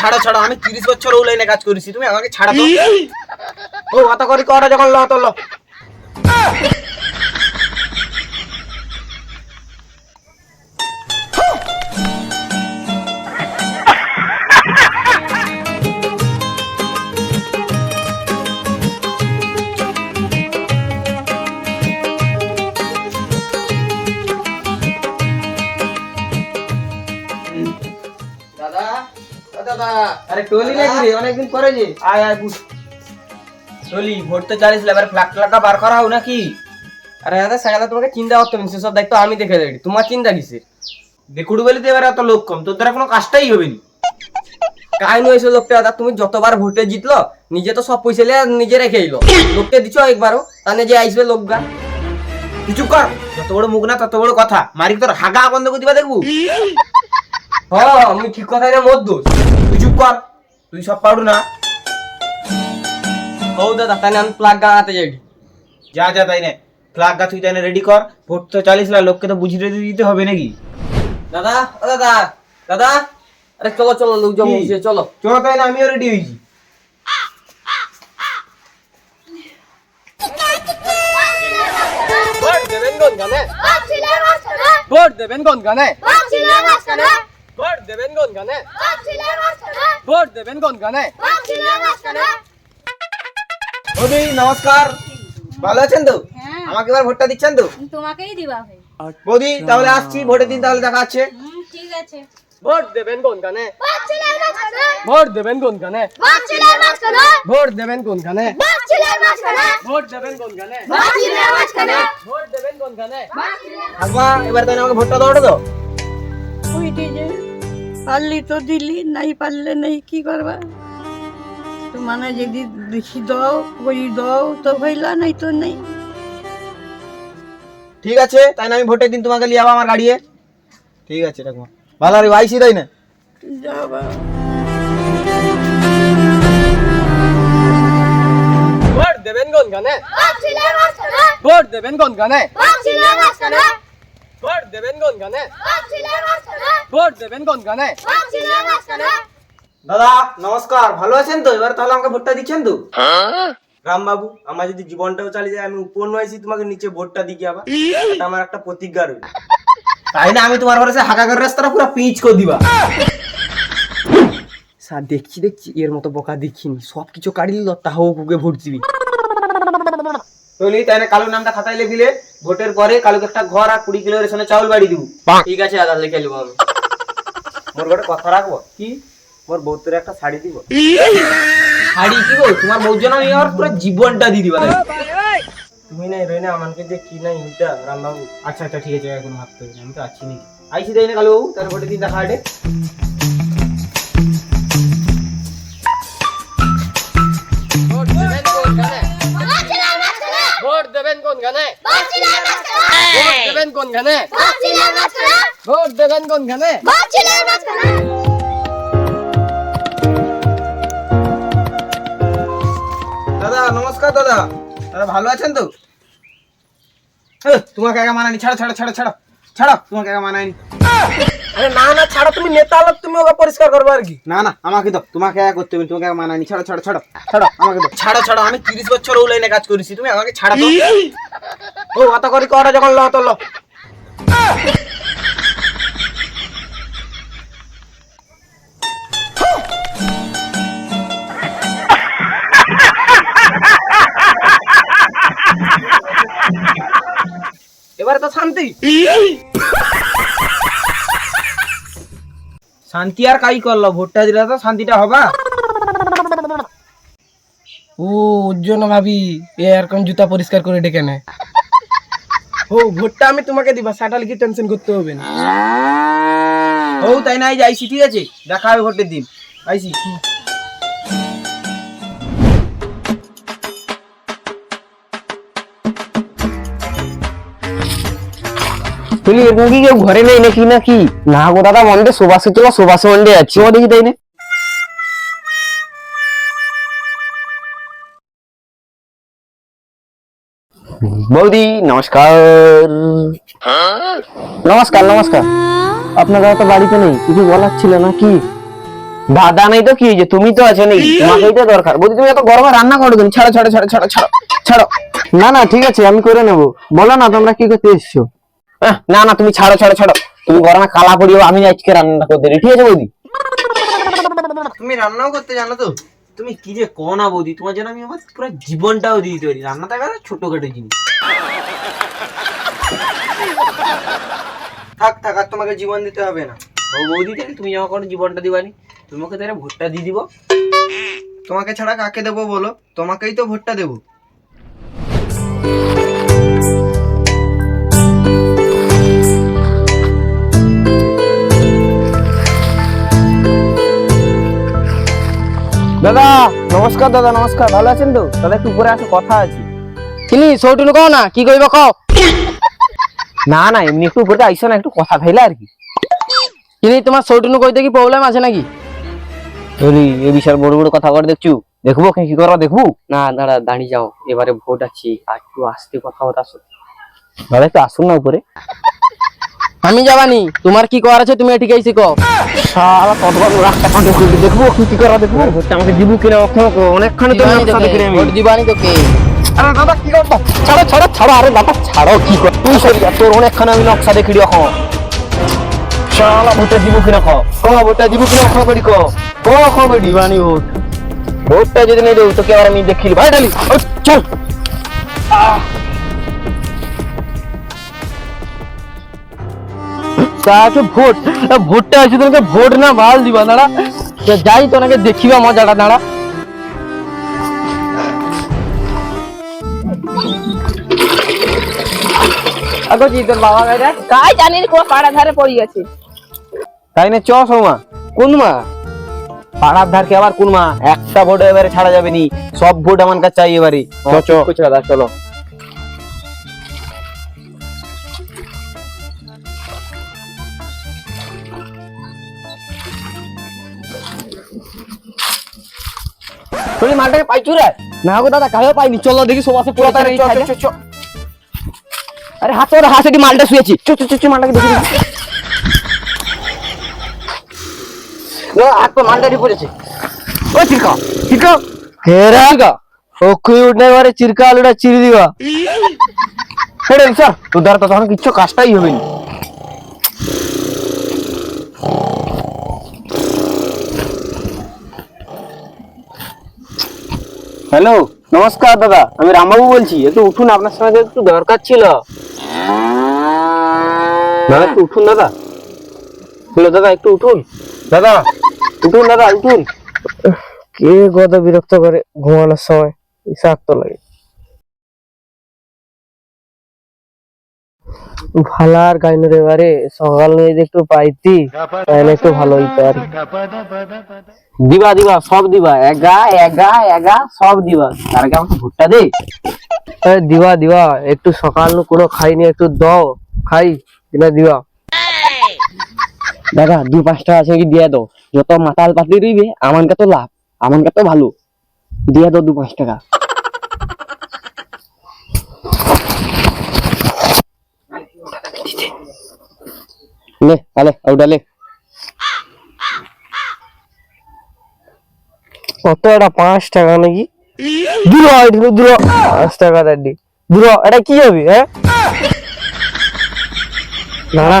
ছাড়ো ছাড়া আমি তিরিশ বছর ও লাইনে কাজ করেছি তুমি আমাকে ছাড়া তো ও অত করি কটা যখন ল তো ল। আরে টলি নাকি রে? অনেকদিন পরে যে। আয় আয় বুঝ টলি ভোট তো চালিস এবার ফ্ল্যাগ ফ্ল্যাগটা বার করা হোক নাকি? আরে দাদা তোমাকে চিন্তা করতে হবে সেসব দায়িত্ব আমি দেখে দেবো। তোমার চিন্তা দেখুড়ু এবার এত লোক কম তোর দ্বারা কোনো কাজটাই হবে নি। কাহিনী হয়েছে লোকটা দাদা তুমি যতবার ভোটে জিতলো নিজে তো সব পয়সা লিয়ে নিজে রেখে এলো লোককে দিচ্ছ একবারও তাহলে যে আইসবে লোকগা চুপ কর যত বড় মুখ না তত বড় কথা। মারি তোর হাগা বন্ধ করে দিবা দেখব? হ্যাঁ আমি ঠিক কথাই না তুই চুপ কর। তুই সব পারু না। হৌ দাদা তাহলে আমি প্লাগ গাঁতে যাই। যা যা তাই না। ফ্ল্যাগ গা তুই তাই না রেডি কর। ভোট তো চালিস না লোককে তো বুঝিয়ে দিতে হবে নাকি? দাদা ও দাদা দাদা আরে চলো চলো লোক জমা? হয়েছে, চলো। চলো তাই না আমিও রেডি হয়েছি। ভোট দেবেন কোন গানে? ভোট দেবেন কোন গানে? ভোট দেবেন কোন গানে? ভোট দেবেন কোন গানে মোদি নমস্কার। ভালো আছেন তো? হ্যাঁ। আমাকে এবার ভোটটা দিচ্ছেন তো? তোমাকেই দিবা ভাই মোদি তাহলে আসছি ভোটের দিন তাহলে দেখা আছে ঠিক আছে। ভোট দেবেন কোন গানে ভোট দেবেন কোন গানে ভোট দেবেন কোন গানে ভোট দেবেন কোন গানে ভোট দেবেন কোন গানে ঠাকুমা এবার তাই আমাকে ভোটটা দাও তো পারলি তো দিলি নাই পারলে নেই কি করবা? তো মানে যদি দেখি দাও করি দাও তো হইলা নাই তো নেই। ঠিক আছে তাই না আমি ভোটের দিন তোমাকে লিয়ে যাব আমার গাড়িয়ে? ঠিক আছে ঠাকুমা ভালো রে আইসি তাই না? যাবা। ভোট দেবেন কোন গানে ভোট দেবেন কোন গানে ভোট দেবেন কোন গানে ভোট দেবেন কোন গানে দাদা নমস্কার। ভালো আছেন তো? এবার তাহলে আমাকে ভোটটা দিচ্ছেন তো? রাম বাবু আমার যদি জীবনটাও চালিয়ে যায় আমি উপর নয়েছি তোমাকে নিচে ভোটটা দিকে আবার? এটা আমার একটা প্রতিজ্ঞা রইল। তাই না? আমি তোমার ভরসে হাঁকা করে রাস্তাটা পুরো পিচ করে দিবা। স্যার দেখছি দেখছি। এর মতো বোকা দেখিনি। সব কিছু কাটি নিল তাও কুকে ভোট দিবি। বলি তাই না? কালো নামটা খাতায় লিখিলে। ভোটের পরে কালুকে একটা ঘর আর কুড়ি কিলো রেশনে চাউল বাড়ি দিব ঠিক আছে দাদা লিখে নেব আমি মোর গোটে কথা রাখব কি মোর বউতের একটা শাড়ি দিব শাড়ি কি গো তোমার বউর জন্য আমি আমার পুরো জীবনটা দিয়ে দিবা তুমি নাই রই না আমাকে যে কি নাই ওইটা রামবাবু আচ্ছা আচ্ছা ঠিক আছে এখন ভাবতে হবে আমি তো আছি নাকি আইসি তাই না কালু বাবু তার ভোটের দিন দেখা হাটে ভোট দেবেন কোন গানে ভোট দেবেন কোন গানে ভোট দেবেন কোন গানে বাচ্চিলের মাঝখানে? ভোট দেবেন কোন গানে বাচ্চিলের মাঝখানে। দাদা নমস্কার দাদা। দাদা ভালো আছেন তো? এ, তোমাকে একা মানানি ছাড়ো ছাড়ো ছাড়ো ছাড়ো। ছাড়ো তোমাকে একা মানায়নি। আরে না না ছাড়ো তুমি নেতা লোক তুমি ওকে পরিষ্কার করবে আর কি। না না আমাকে দাও তোমাকে একা করতে হবে তোমাকে একা মানায়নি ছাড়ো ছাড়ো ছাড়ো ছাড়ো আমাকে দাও। ছাড়ো ছাড়ো আমি তিরিশ বছর ও লাইনে কাজ করেছি তুমি আমাকে ছাড়ো তো ও অত করি কটা যখন ল তো ল। এবারে তো শান্তি। শান্তি আর কাই করল? ভোটটা দিলে তো শান্তিটা হবা। ও ওর জন্য ভাবি এ এরকম জুতা পরিষ্কার করে ডেকে নেয় ও ভোটটা আমি তোমাকে দিবা সেটা লিখে টেনশন করতে হবে না। ও তাই নাই যাইছি ঠিক আছে। দেখা হবে ভোটের দিন। আইসি তুই এরকম কি কেউ ঘরে নেই নাকি নাকি? না গো দাদা, মন্ডে সুবাসে চলো সুবাসে মন্ডে আছি ও দেখি তাই না? বৌদি, নমস্কার। নমস্কার নমস্কার। আপনারা তো বাড়িতে নেই, কিছু বলার ছিল না, কি? দাদা নাই তো কি হয়েছে তুমি তো আছো নাকি তোমাকেই তো দরকার। বলছি তুমি এত গরমে রান্না করো তুমি ছাড়ো ছাড়ো ছাড়ো ছাড়ো ছাড়ো ছাড়ো। না না, ঠিক আছে, আমি করে নেব। বলো না, তোমরা কি করতে এসছো? না না, তুমি ছাড়ো ছাড়ো ছাড়ো। তুমি গরমে কালা পড়িও, আমি আজকে রান্না করতে ঠিক আছে, বৌদি? তুমি রান্নাও করতে জানো তো। তুমি কি যে কো না, বৌদি? তোমার জন্য আমি আমার পুরো জীবনটাও দিয়ে দিতে পারি। রান্নাটা একটা ছোটখাটো জিনিস। থাক থাক, আর তোমাকে জীবন দিতে হবে না। ও বৌদি, তাহলে তুমি যখন কোনো জীবনটা দিবানি? তোমাকে তাহলে ভোটটা দিয়ে দিব। তোমাকে ছাড়া কাকে দেবো বলো? তোমাকেই তো ভোটটা দেবো। দাদা নমস্কার দাদা নমস্কার। ভালো আছেন তো? দাদা একটু উপরে আসো কথা আছে। কিনি সৌটুনু কও না কি কইবা কও? না না এমনি একটু উপরে আইসো না একটু কথা ফেলে আর কি। কিনি তোমার সৌটুনু কইতে কি প্রবলেম আছে নাকি? বলি এ বিশাল বড় বড় কথা করে দেখছু? দেখব কি কি করো দেখব? না দাঁড়া দাঁড়িয়ে যাও। এবারে ভোট আছে আর একটু আস্তে কথা শোনো। দাদা একটু আসুন না উপরে। আমি যাবানি তোমার কি করার আছে তুমি এসে কও শালা কতবার রাস্তা কন্ট্রোল করবি দেখব কি কি করো দেখব? ভোটটা আমাকে দিব কিনা অক্ষমকে অনেকখানি তো তোকে, দেখি আমি। ভোট দিবানি তোকে। আরে দাদা কি করব ছাড়ো ছাড়ো ছাড়ো আরে দাদা ছাড়ো কি কর তুই সরি তোর অনেকখানি আমি নকশা দেখি রে এখন শালা ভোটটা দিব কিনা কো? কো ভোটটা দিব কিনা অক্ষম করি কো। কো করি দিবানি ভোট ভোটটা যদি নেই দেবো তোকে আবার আমি দেখিলি ভাই ডালি চল। তা আছে ভোট। ভোটটা আছে তোমাকে ভোট না ভালো দিবা দাঁড়া। যাই তোনাকে দেখিবা মজাটা দাঁড়া। আগো জি তোর বাবা গাইরা। কাজ জানি কোন পাড়া ধারে পড়ে গেছে। তাই না চ সৌমা। কোন মা? পাড়ার ধারকে আবার কোন মা? একটা ভোট এবারে ছাড়া যাবে নি। সব ভোট আমার কাছে চাই এবারে। চ চ। দাদা চলো। তুই মালটাকে পাইছু রে? না গো দাদা কাহেও পাইনি। চলো দেখি সব আছে পুরো তার। আরে হাত ওর হাত এটি মালটা শুয়েছি। চ চ চ, মালটাকে দেখি। ও, হাত তো মালটা দিয়ে পড়েছে। ও চিরকা চিরকা। হেরা ও কুই উঠনে পারে চিরকা আলুটা চিরি দিবা। হেড়ে স্যার। তোর দ্বারা তো তখন কিচ্ছু কাজটাই হবে না হ্যালো নমস্কার দাদা আমি রামবাবু বলছি। একটু উঠুন আপনার সঙ্গে একটু দরকার ছিল। দাদা একটু উঠুন দাদা। হ্যালো দাদা একটু উঠুন। দাদা। উঠুন দাদা উঠুন। কে গদা বিরক্ত করে ঘুমানোর সময়? বিষাক্ত লাগে। ভালার গাইনের এবারে সকাল নিয়ে একটু পাইতি তাহলে একটু ভালো হইতো আর দিবা দিবা সব দিবা এগা এগা এগা সব দিবা। তার আগে আমাকে ভুট্টা দে। দিবা দিবা একটু সকাল নু কোনো খাইনি একটু দাও খাই দিনা দিবা। দাদা দু পাঁচ টাকা আছে কি দিয়ে দাও। যত মাতাল পাতি রইবে আমানকে তো লাভ আমানকে তো ভালো। দিয়ে দাও দু পাঁচ টাকা। লে তাহলে ওটা লে কত এটা পাঁচ টাকা নাকি দূর হ, একটু দূর হ। পাঁচ টাকা দাডি দূর হ, এটা কি হবে হ্যাঁ দাঁড়া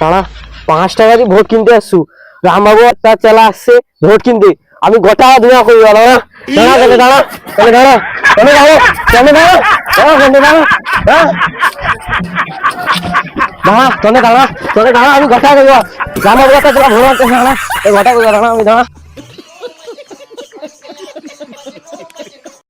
দাঁড়া পাঁচ টাকা দিয়ে ভোট কিনতে আসছু রামবাবু আর তার চেলা আসছে ভোট কিনতে আমি গোটা দুয়া করি দাঁড়া দাঁড়া কেন দাঁড়া কেন দাঁড়া কেন দাঁড়া কেন দাঁড়া দাঁড়া কেন দাঁড়া দাঁড়া তোনে দাঁড়া তোনে দাঁড়া, আমি ঘটা দেবো জামা ঘটা তার করি দাঁড়া, আমি দাঁড়া।